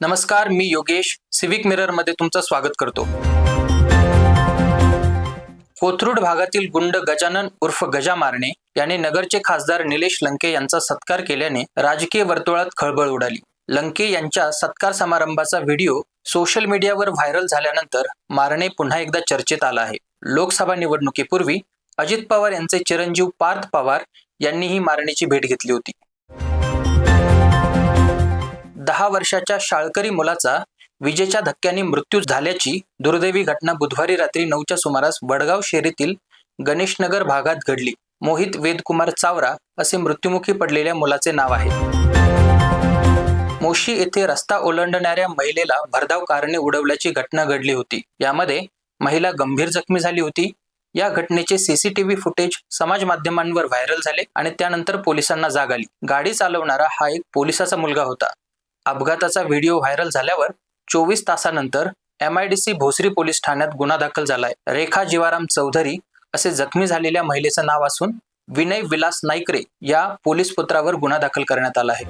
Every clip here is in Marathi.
नमस्कार मी योगेश. सिविक मिररमध्ये तुमचं स्वागत करतो. कोथरूड भागातील गुंड गजानन उर्फ गजा मारणे याने नगरचे खासदार निलेश लंके यांचा सत्कार केल्याने राजकीय वर्तुळात खळबळ उडाली. लंके यांच्या सत्कार समारंभाचा व्हिडिओ सोशल मीडियावर व्हायरल झाल्यानंतर मारणे पुन्हा एकदा चर्चेत आला आहे. लोकसभा निवडणुकीपूर्वी अजित पवार यांचे चिरंजीव पार्थ पवार यांनीही मारणेची भेट घेतली होती. दहा वर्षाच्या शाळकरी मुलाचा विजेच्या धक्क्याने मृत्यू झाल्याची दुर्दैवी घटना बुधवारी रात्री नऊच्या सुमारास वडगाव शेरीतील गणेशनगर भागात घडली. मोहित वेदकुमार चावरा असे मृत्युमुखी पडलेल्या मुलाचे नाव आहे. मोशी येथे रस्ता ओलांडणाऱ्या महिलेला भरधाव कारणे उडवल्याची घटना घडली होती. यामध्ये महिला गंभीर जखमी झाली होती. या घटनेचे सीसीटीव्ही फुटेज समाज माध्यमांवर व्हायरल झाले आणि त्यानंतर पोलिसांना जाग आली. गाडी चालवणारा हा एक पोलिसाचा मुलगा होता. अपघाताचा व्हिडिओ व्हायरल झाल्यावर चोवीस तासानंतर M I D C Bhosari police ठाण्यात गुन्हा दाखल झालाय. रेखा जीवाराम चौधरी असे जखमी झालेल्या महिलेचं नाव असून विनय विलास नाईकरे या पोलीस पुत्रावर गुन्हा दाखल करण्यात आला आहे.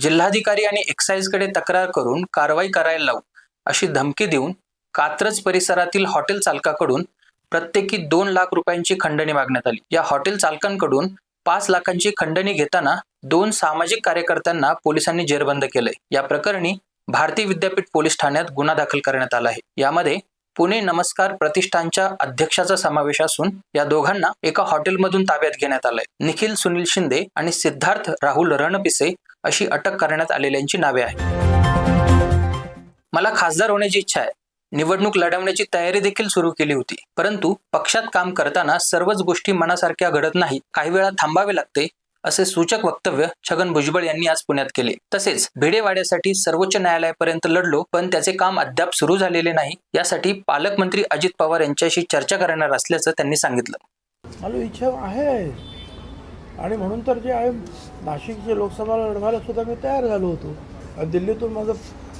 जिल्हाधिकारी आणि एक्साईजकडे तक्रार करून कारवाई करायला लावू अशी धमकी देऊन कात्रज परिसरातील हॉटेल चालकाकडून प्रत्येकी दोन लाख रुपयांची खंडणी मागण्यात आली. या हॉटेल चालकांकडून पाच लाखांची खंडणी घेताना दोन सामाजिक कार्यकर्त्यांना पोलिसांनी जेरबंद केलंय. या प्रकरणी भारतीय विद्यापीठ पोलीस ठाण्यात गुन्हा दाखल करण्यात आला आहे. यामध्ये पुणे नमस्कार प्रतिष्ठानच्या अध्यक्षाचा समावेश असून या दोघांना एका हॉटेलमधून ताब्यात घेण्यात आलंय. निखिल सुनील शिंदे आणि सिद्धार्थ राहुल रणपिसे अशी अटक करण्यात आलेल्यांची नावे आहेत. मला खासदार होण्याची इच्छा आहे. निवडणूक लढवण्याची तयारी देखील सुरू केली होती. परंतु पक्षात काम करताना सर्वच गोष्टी मनासारख्या घडत नाही काही वेळा थांबावे लागते असे सूचक वक्तव्य छगन भुजबळ यांनी आज पुण्यात केले. तसेच भिडेवाड्यासाठी सर्वोच्च न्यायालयापर्यंत लढलो पण त्याचे काम अद्याप सुरू झालेले नाही. यासाठी पालकमंत्री अजित पवार यांच्याशी चर्चा करणार असल्याचं त्यांनी सांगितलं. मला इच्छा आहे. आणि म्हणून तर जे आहे नाशिकचे लोकसभा लढवायला सुद्धा मी तयार झालो होतो. दिल्लीतून माझं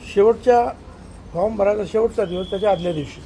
शेवटच्या फॉर्म भरायचा शेवटचा दिवस त्याच्या आदल्या दिवशी.